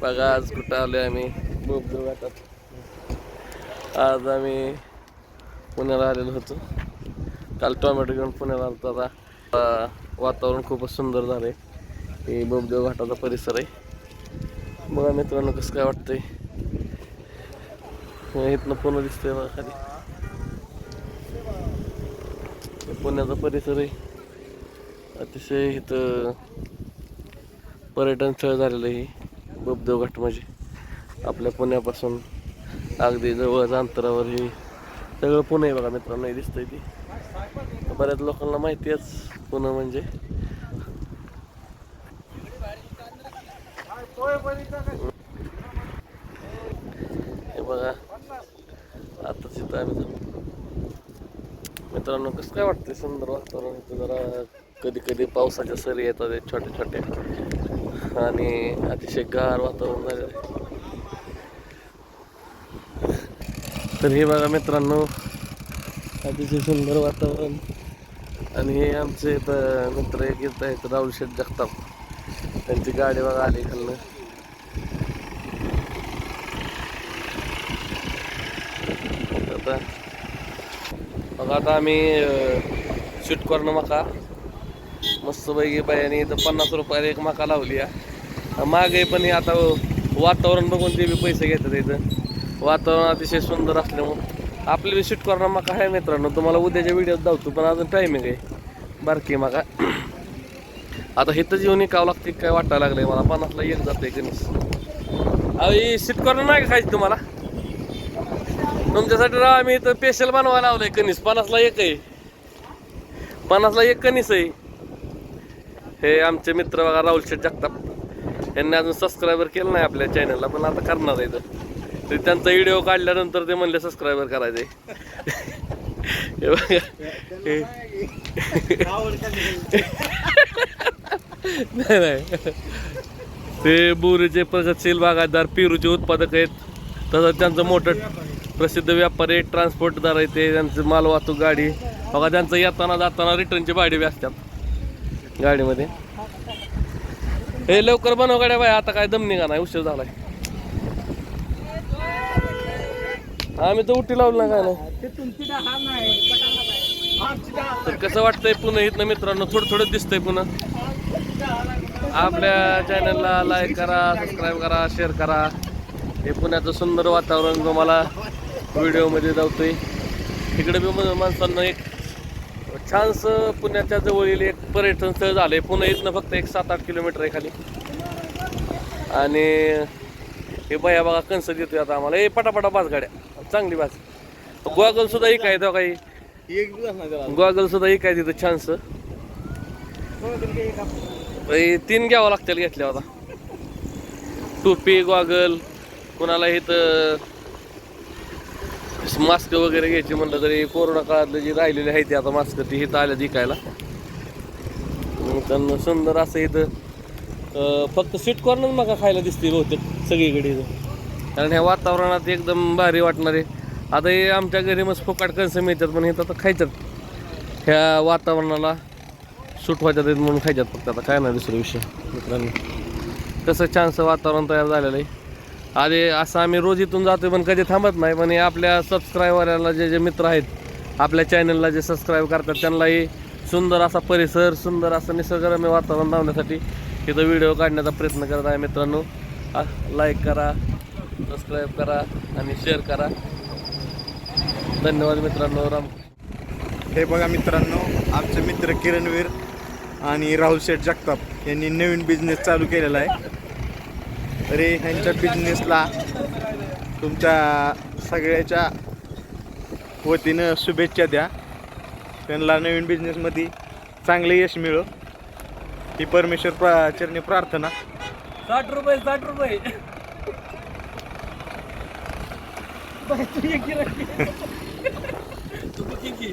बघा आज कुठं आलो आम्ही? बोबदेव घाटात आज आम्ही पुण्याला आलेलो होतो. काल टोमॅटो घेऊन पुण्याला आलो आता. वातावरण खूपच सुंदर झालं आहे हे बोबदेव घाटाचा परिसर आहे. बघा मित्रांनो कसं काय वाटतंय. इथनं पुणे दिसतंय बघा खाली. पुण्याचा परिसर आहे. अतिशय इथं पर्यटन स्थळ झालेलं आहे. बोबदेव घाट म्हणजे आपल्या पुण्यापासून अगदी जवळच अंतरावर हे सगळं पुणे आहे बघा मित्रांनो हे दिसतंय ती. बऱ्याच लोकांना माहिती आहेच पुणे म्हणजे. हे बघा. आता तिथं आम्ही मित्रांनो कसं काय वाटतंय सुंदर वातावरण? जरा कधी कधी पावसाच्या सरी येतात छोट्या छोट्या आणि अतिशय गार वातावरण झालेलं आहे. तर हे बघा मित्रांनो अतिशय सुंदर वातावरण. आणि हे आमचे इथं मित्र एक येत आहेत राहुल शेठ जगताप. त्यांची गाडी बघा आली खालनं आता बघा आता आम्ही शूट करणं मका. मस्त पैकी बायाने इथं पन्नास रुपयाला एक मका लावली आहे. मागे पण हे आता वातावरण बघून ते बी पैसे घेतात इथं. वातावरण अतिशय सुंदर असल्यामुळं. आपली बी शूट करणार मका आहे मित्रांनो. तुम्हाला उद्याच्या व्हिडिओत धावतो पण अजून टायमिंग आहे. बारकी मागा. आता इथं जीवन निकावं लागते काय वाटायला लागलंय मला. पन्नासला एक जाते गणेश. अहो ही शूट नाही का खायची तुम्हाला? तुमच्यासाठी राव आम्ही इथं स्पेशल बनवायला लावलंय कणीस पन्नासला एक आहे. पन्नासला एक कणीस आहे. हे आमचे मित्र बघा राहुल शेठ जगताप. यांनी अजून सबस्क्रायबर केलं नाही आपल्या चॅनलला पण आता करणार आहे तर ते त्यांचा व्हिडिओ काढल्यानंतर ते म्हणले सबस्क्रायबर करायचे हे बघा. नाही ते बोरीचे प्रगतशील बागायतदार पेरूचे उत्पादक आहेत. तसंच त्यांचं मोठं प्रसिद्ध व्यापारी ट्रान्सपोर्टदार आहे ते त्यांचं माल वाहतूक गाडी. बघा त्यांचं येताना जाताना रिटर्नची भाडी बी असतात. गाडीमध्ये. हे लवकर बनव गाड्या बाय आता काय दम निघा नाही उशीर झालाय. आम्ही तर उठी लावलं ना काय नाही. तर कसं वाटतंय पुन्हा इथनं मित्रांनो थोडं थोडं दिसतंय पुन्हा. आपल्या चॅनलला लाईक करा सबस्क्राईब करा शेअर करा. हे पुण्याचं सुंदर वातावरण तुम्हाला व्हिडिओमध्ये जावतोय इकडे बी माणसांना एक छानसं पुण्याच्या जवळील एक पर्यटन स्थळ झालंय. पुणे इथनं फक्त एक सात आठ किलोमीटर आहे खाली. आणि हे बया बघा कंस देतोय आता आम्हाला. हे पटापटा बाज गाड्या. चांगली बाज गॉगल सुद्धा एक आहे तो काही. गॉगल सुद्धा एक आहे तिथं छानसं. तीन घ्यावं लागतील घेतल्या आता. टोपी गॉगल कुणाला इथं मास्क वगैरे घ्यायचे म्हणलं तरी कोरोना काळातलं जी राहिलेली आहे ती आता मास्क ती इथं आलं विकायला. त्यांना सुंदर असं इथं फक्त स्वीट कॉर्नर मका खायला दिसते बहुतेक सगळीकडे इथं. कारण ह्या वातावरणात एकदम भारी वाटणारे. आता हे आमच्या घरी मग फुकाट कसं मिळतात पण हे तर खायच्यात. ह्या वातावरणाला सूट व्हायच्यात आहेत म्हणून खायच्यात फक्त. आता काय नाही दुसरा विषय. मित्रांनो कसं छानसं वातावरण तयार झालेलं आहे. आधी असं आम्ही रोज इथून जातो पण कधी थांबत नाही. पण हे आपल्या सबस्क्रायबरला जे जे मित्र आहेत आपल्या चॅनलला जे सबस्क्राईब करतात त्यांनाही सुंदर असा परिसर सुंदर असं निसर्गरम्य वातावरण लावण्यासाठी इथं व्हिडिओ काढण्याचा प्रयत्न करत आहे मित्रांनो. लाईक करा सबस्क्राईब करा आणि शेअर करा. धन्यवाद मित्रांनो राम. हे बघा मित्रांनो आमचे मित्र किरणवीर आणि राहुल शेठ जगताप यांनी नवीन बिझनेस चालू केलेला आहे. तरी ह्यांच्या बिझनेसला तुमच्या सगळ्याच्या वतीनं शुभेच्छा द्या. त्यांना नवीन बिझनेसमध्ये चांगले यश मिळो. ही परमेश्वर प्रा चरणी प्रार्थना. साठ रुपये साठ रुपये. तू किती